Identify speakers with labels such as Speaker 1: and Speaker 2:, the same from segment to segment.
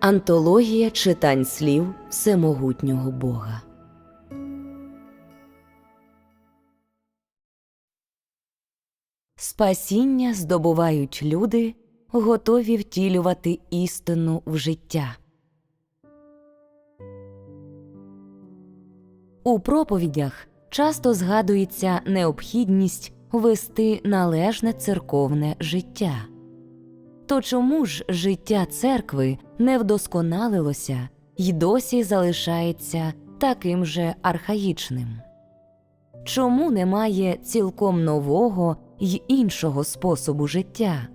Speaker 1: Антологія читань слів Всемогутнього Бога. Спасіння здобувають люди, готові втілювати істину в життя. У проповідях часто згадується необхідність вести належне церковне життя. То чому ж життя церкви не вдосконалилося й досі залишається таким же архаїчним? Чому немає цілком нового й іншого способу життя?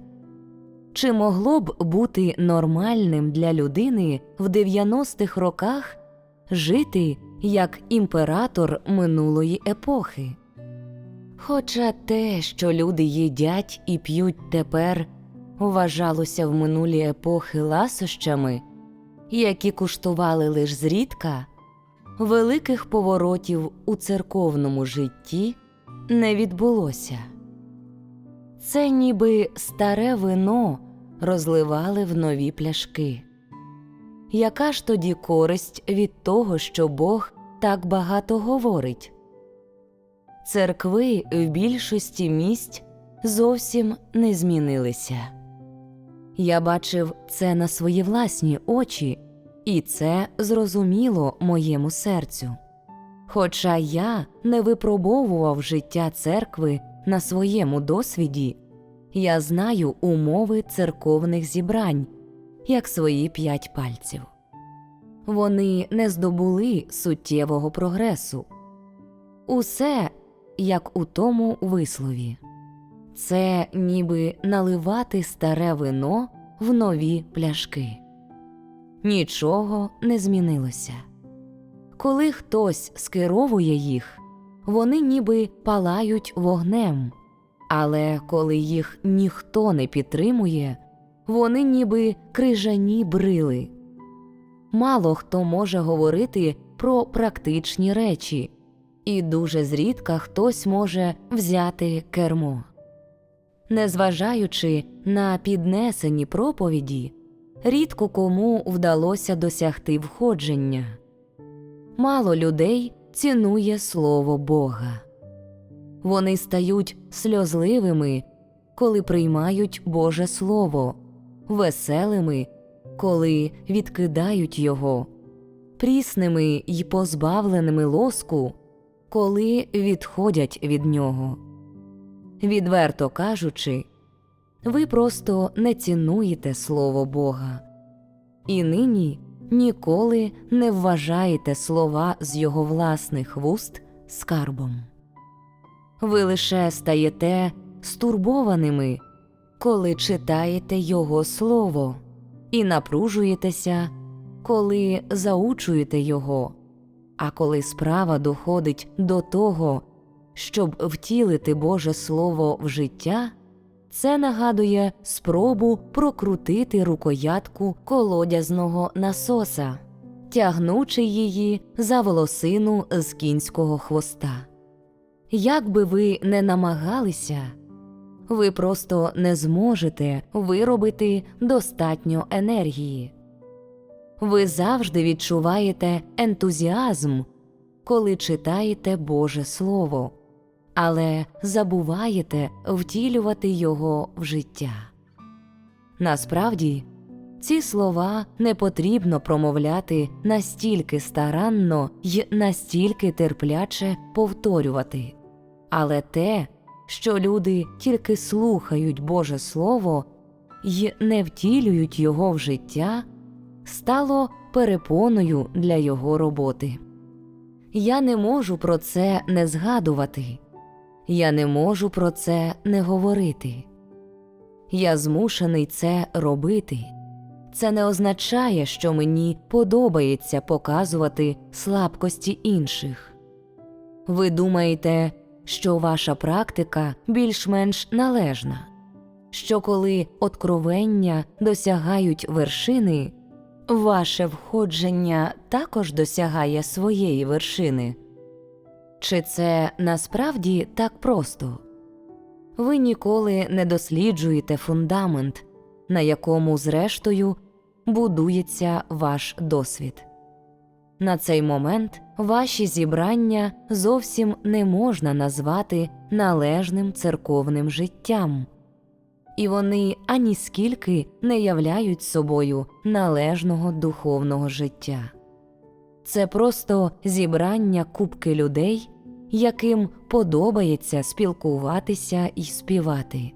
Speaker 1: Чи могло б бути нормальним для людини в 90-х роках жити як імператор минулої епохи? Хоча те, що люди їдять і п'ють тепер, вважалося в минулі епохи ласощами, які куштували лише зрідка, великих поворотів у церковному житті не відбулося. Це ніби старе вино розливали в нові пляшки. Яка ж тоді користь від того, що Бог так багато говорить? Церкви в більшості місць зовсім не змінилися. Я бачив це на свої власні очі, і це зрозуміло моєму серцю. Хоча я не випробовував життя церкви на своєму досвіді, я знаю умови церковних зібрань, як свої п'ять пальців. Вони не здобули суттєвого прогресу. Усе як у тому вислові це ніби наливати старе вино в нові пляшки. Нічого не змінилося. Коли хтось скеровує їх, вони ніби палають вогнем, але коли їх ніхто не підтримує, вони ніби крижані брили. Мало хто може говорити про практичні речі, і дуже зрідка хтось може взяти кермо. Незважаючи на піднесені проповіді, рідко кому вдалося досягти входження. Мало людей цінує слово Бога. Вони стають сльозливими, коли приймають Боже Слово, веселими, коли відкидають його, прісними й позбавленими лоску, коли відходять від нього. Відверто кажучи, ви просто не цінуєте Слово Бога, і нині ніколи не вважаєте слова з його власних вуст скарбом. Ви лише стаєте стурбованими, коли читаєте Його Слово, і напружуєтеся, коли заучуєте Його, а коли справа доходить до того, щоб втілити Боже Слово в життя, це нагадує спробу прокрутити рукоятку колодязного насоса, тягнучи її за волосину з кінського хвоста. Як би ви не намагалися, ви просто не зможете виробити достатньо енергії. Ви завжди відчуваєте ентузіазм, коли читаєте Боже Слово але забуваєте втілювати його в життя. Насправді, ці слова не потрібно промовляти настільки старанно й настільки терпляче повторювати, але те, що люди тільки слухають Боже Слово й не втілюють його в життя, стало перепоною для його роботи. Я не можу про це не згадувати. Я не можу про це не говорити. Я змушений це робити. Це не означає, що мені подобається показувати слабкості інших. Ви думаєте, що ваша практика більш-менш належна, що коли откровення досягають вершини, ваше входження також досягає своєї вершини. Чи це насправді так просто? Ви ніколи не досліджуєте фундамент, на якому, зрештою, будується ваш досвід. На цей момент ваші зібрання зовсім не можна назвати належним церковним життям, і вони аніскільки не являють собою належного духовного життя. Це просто зібрання купки людей, яким подобається спілкуватися і співати.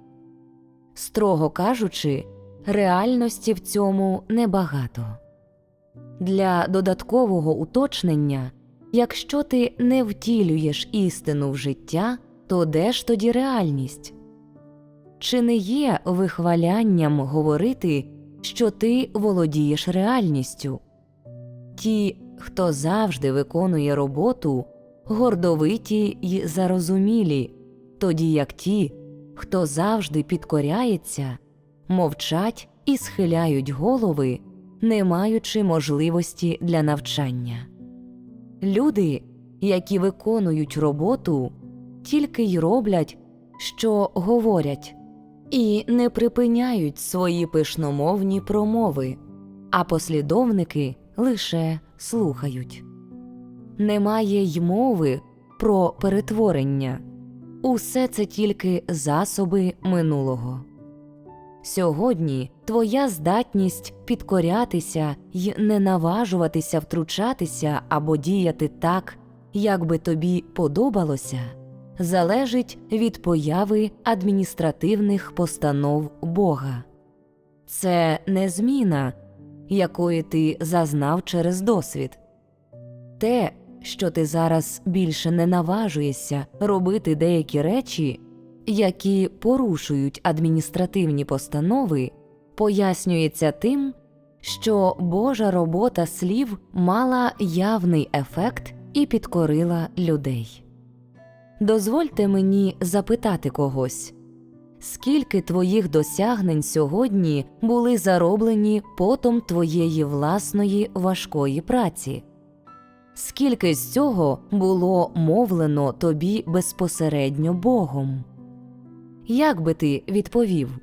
Speaker 1: Строго кажучи, реальності в цьому небагато. Для додаткового уточнення, якщо ти не втілюєш істину в життя, то де ж тоді реальність? Чи не є вихвалянням говорити, що ти володієш реальністю? Ті, хто завжди виконує роботу, гордовиті й зарозумілі, тоді як ті, хто завжди підкоряється, мовчать і схиляють голови, не маючи можливості для навчання. Люди, які виконують роботу, тільки й роблять, що говорять, і не припиняють свої пишномовні промови, а послідовники лише слухають. Немає й мови про перетворення усе це тільки засоби минулого. Сьогодні твоя здатність підкорятися й не наважуватися втручатися або діяти так, як би тобі подобалося, залежить від появи адміністративних постанов Бога. Це не зміна, якої ти зазнав через досвід. Те, що ти зараз більше не наважуєшся робити деякі речі, які порушують адміністративні постанови, пояснюється тим, що Божа робота слів мала явний ефект і підкорила людей. Дозвольте мені запитати когось, скільки твоїх досягнень сьогодні були зароблені потом твоєї власної важкої праці? Скільки з цього було мовлено тобі безпосередньо Богом? Як би ти відповів?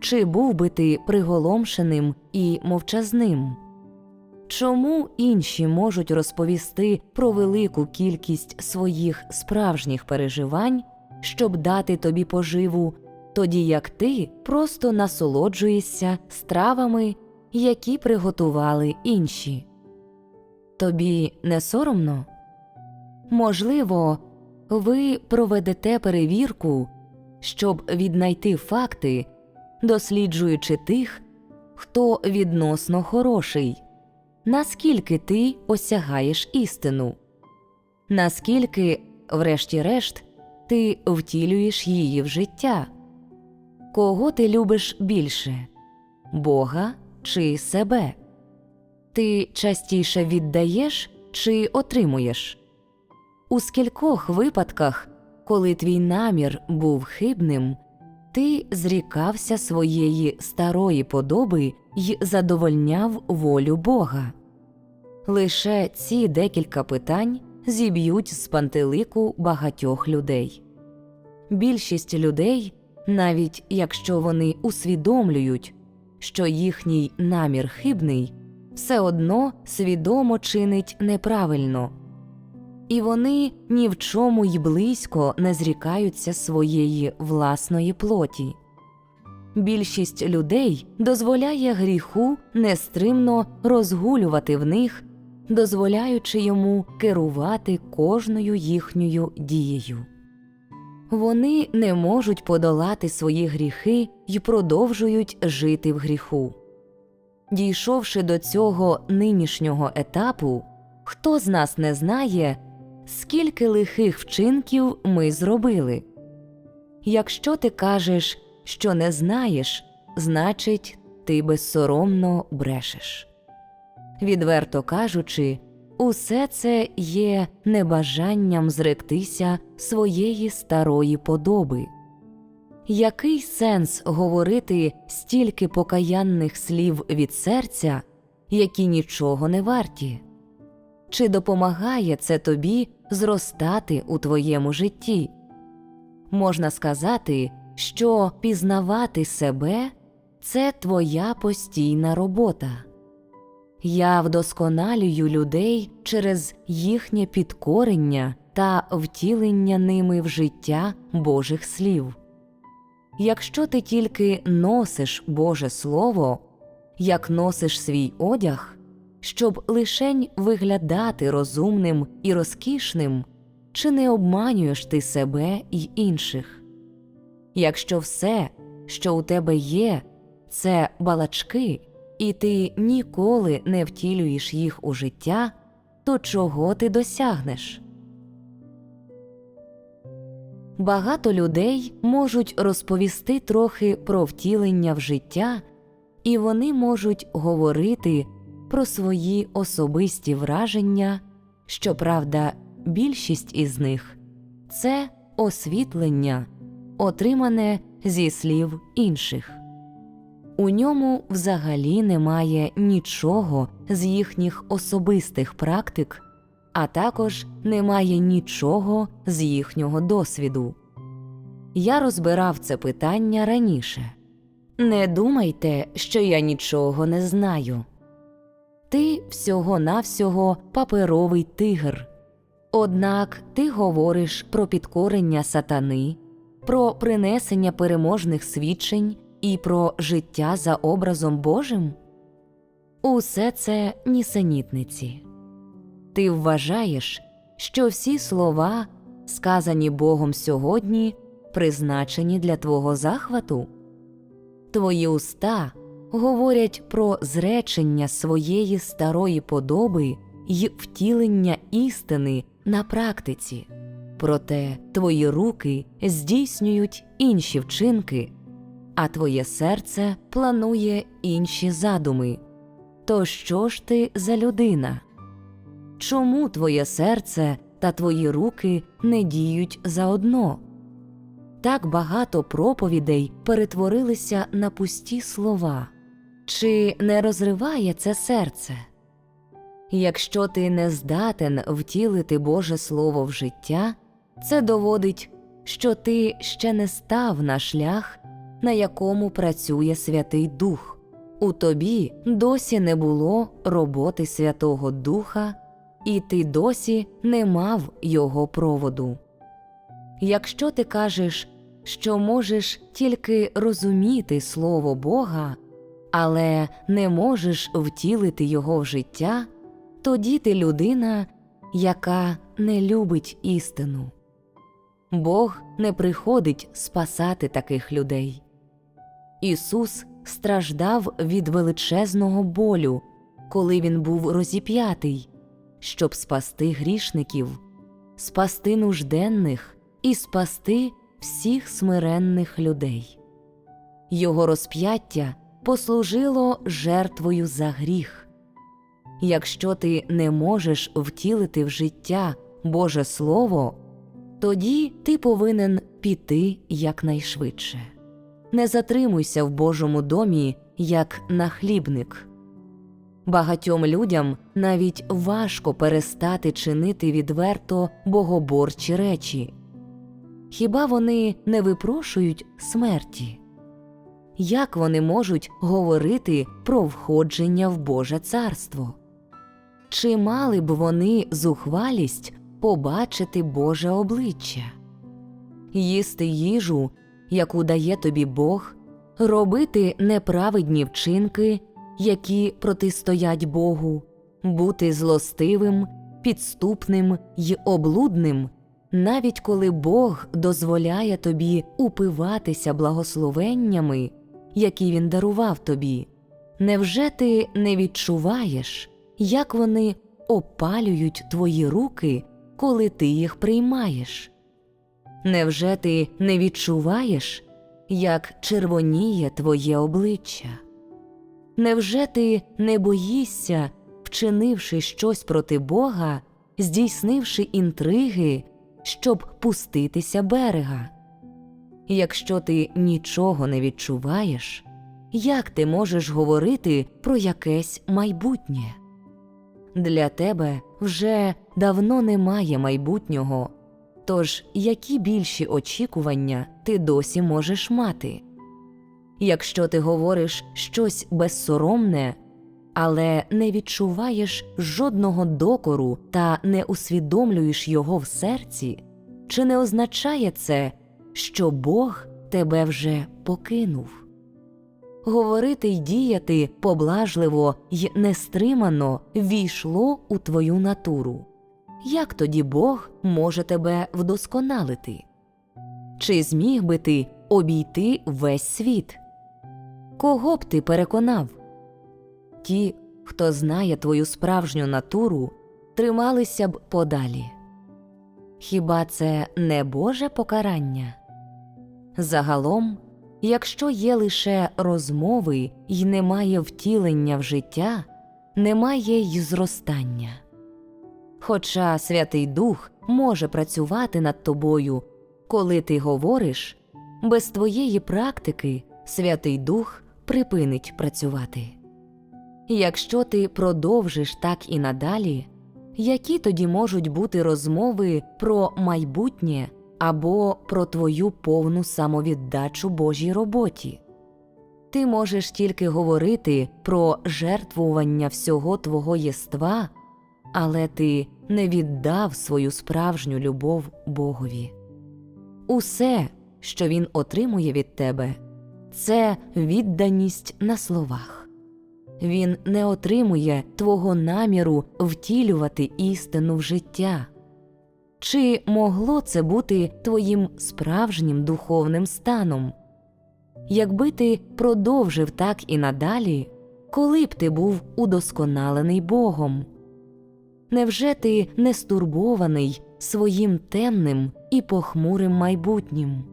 Speaker 1: Чи був би ти приголомшеним і мовчазним? Чому інші можуть розповісти про велику кількість своїх справжніх переживань, щоб дати тобі поживу, тоді як ти просто насолоджуєшся стравами, які приготували інші? Тобі не соромно? Можливо, ви проведете перевірку, щоб віднайти факти, досліджуючи тих, хто відносно хороший, наскільки ти осягаєш істину, наскільки, врешті-решт, ти втілюєш її в життя, кого ти любиш більше Бога чи себе? Ти частіше віддаєш чи отримуєш? У скількох випадках, коли твій намір був хибним, ти зрікався своєї старої подоби й задовольняв волю Бога. Лише ці декілька питань зіб'ють з пантелику багатьох людей. Більшість людей, навіть якщо вони усвідомлюють, що їхній намір хибний, все одно свідомо чинить неправильно, і вони ні в чому й близько не зрікаються своєї власної плоті. Більшість людей дозволяє гріху нестримно розгулювати в них, дозволяючи йому керувати кожною їхньою дією. Вони не можуть подолати свої гріхи й продовжують жити в гріху. Дійшовши до цього нинішнього етапу, хто з нас не знає, скільки лихих вчинків ми зробили. Якщо ти кажеш, що не знаєш, значить, ти безсоромно брешеш. Відверто кажучи, усе це є небажанням зректися своєї старої подоби. Який сенс говорити стільки покаянних слів від серця, які нічого не варті? Чи допомагає це тобі зростати у твоєму житті? Можна сказати, що пізнавати себе це твоя постійна робота. Я вдосконалюю людей через їхнє підкорення та втілення ними в життя Божих слів. Якщо ти тільки носиш Боже Слово, як носиш свій одяг, щоб лишень виглядати розумним і розкішним, чи не обманюєш ти себе й інших? Якщо все, що у тебе є, це балачки, і ти ніколи не втілюєш їх у життя, то чого ти досягнеш? Багато людей можуть розповісти трохи про втілення в життя, і вони можуть говорити про свої особисті враження, щоправда, більшість із них це освітлення, отримане зі слів інших. У ньому взагалі немає нічого з їхніх особистих практик, а також немає нічого з їхнього досвіду. Я розбирав це питання раніше. Не думайте, що я нічого не знаю. Ти всього навсього паперовий тигр. Однак ти говориш про підкорення сатани, про принесення переможних свідчень і про життя за образом Божим? Усе це нісенітниці. Ти вважаєш, що всі слова, сказані Богом сьогодні, призначені для твого захвату? Твої уста говорять про зречення своєї старої подоби й втілення істини на практиці, проте твої руки здійснюють інші вчинки, а твоє серце планує інші задуми. То що ж ти за людина? Чому твоє серце та твої руки не діють заодно? Так багато проповідей перетворилися на пусті слова. Чи не розриває це серце? Якщо ти не здатен втілити Боже Слово в життя, це доводить, що ти ще не став на шлях, на якому працює Святий Дух. У тобі досі не було роботи Святого Духа, і ти досі не мав його проводу. Якщо ти кажеш, що можеш тільки розуміти Слово Бога, але не можеш втілити його в життя, тоді ти людина, яка не любить істину. Бог не приходить спасати таких людей. Ісус страждав від величезного болю, коли він був розіп'ятий, щоб спасти грішників, спасти нужденних і спасти всіх смиренних людей. Його розп'яття послужило жертвою за гріх. Якщо ти не можеш втілити в життя Боже Слово, тоді ти повинен піти якнайшвидше. Не затримуйся в Божому домі як нахлібник. Багатьом людям навіть важко перестати чинити відверто богоборчі речі. Хіба вони не випрошують смерті? Як вони можуть говорити про входження в Боже царство? Чи мали б вони зухвалість побачити Боже обличчя? Їсти їжу, яку дає тобі Бог, робити неправедні вчинки, які протистоять Богу, бути злостивим, підступним й облудним, навіть коли Бог дозволяє тобі упиватися благословеннями, які Він дарував тобі. Невже ти не відчуваєш, як вони опалюють твої руки, коли ти їх приймаєш? Невже ти не відчуваєш, як червоніє твоє обличчя? Невже ти не боїшся, вчинивши щось проти Бога, здійснивши інтриги, щоб пуститися берега? Якщо ти нічого не відчуваєш, як ти можеш говорити про якесь майбутнє? Для тебе вже давно немає майбутнього, тож які більші очікування ти досі можеш мати? Якщо ти говориш щось безсоромне, але не відчуваєш жодного докору та не усвідомлюєш його в серці, чи не означає це, що Бог тебе вже покинув? Говорити й діяти поблажливо й нестримано війшло у твою натуру. Як тоді Бог може тебе вдосконалити? Чи зміг би ти обійти весь світ? Кого б ти переконав? Ті, хто знає твою справжню натуру, трималися б подалі. Хіба це не Боже покарання? Загалом, якщо є лише розмови й немає втілення в життя, немає й зростання. Хоча Святий Дух може працювати над тобою, коли ти говориш, без твоєї практики Святий Дух припинить працювати. Якщо ти продовжиш так і надалі, які тоді можуть бути розмови про майбутнє або про твою повну самовіддачу Божій роботі? Ти можеш тільки говорити про жертвування всього твого єства, але ти не віддав свою справжню любов Богові. Усе, що він отримує від тебе, це відданість на словах. Він не отримує твого наміру втілювати істину в життя. Чи могло це бути твоїм справжнім духовним станом? Якби ти продовжив так і надалі, коли б ти був удосконалений Богом? Невже ти не стурбований своїм темним і похмурим майбутнім?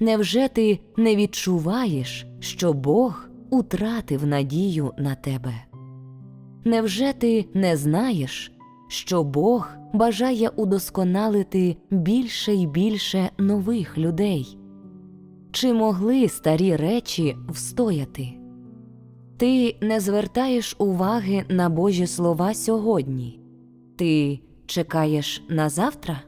Speaker 1: Невже ти не відчуваєш, що Бог утратив надію на тебе? Невже ти не знаєш, що Бог бажає удосконалити більше й більше нових людей? Чи могли старі речі встояти? Ти не звертаєш уваги на Божі слова сьогодні? Ти чекаєш на завтра?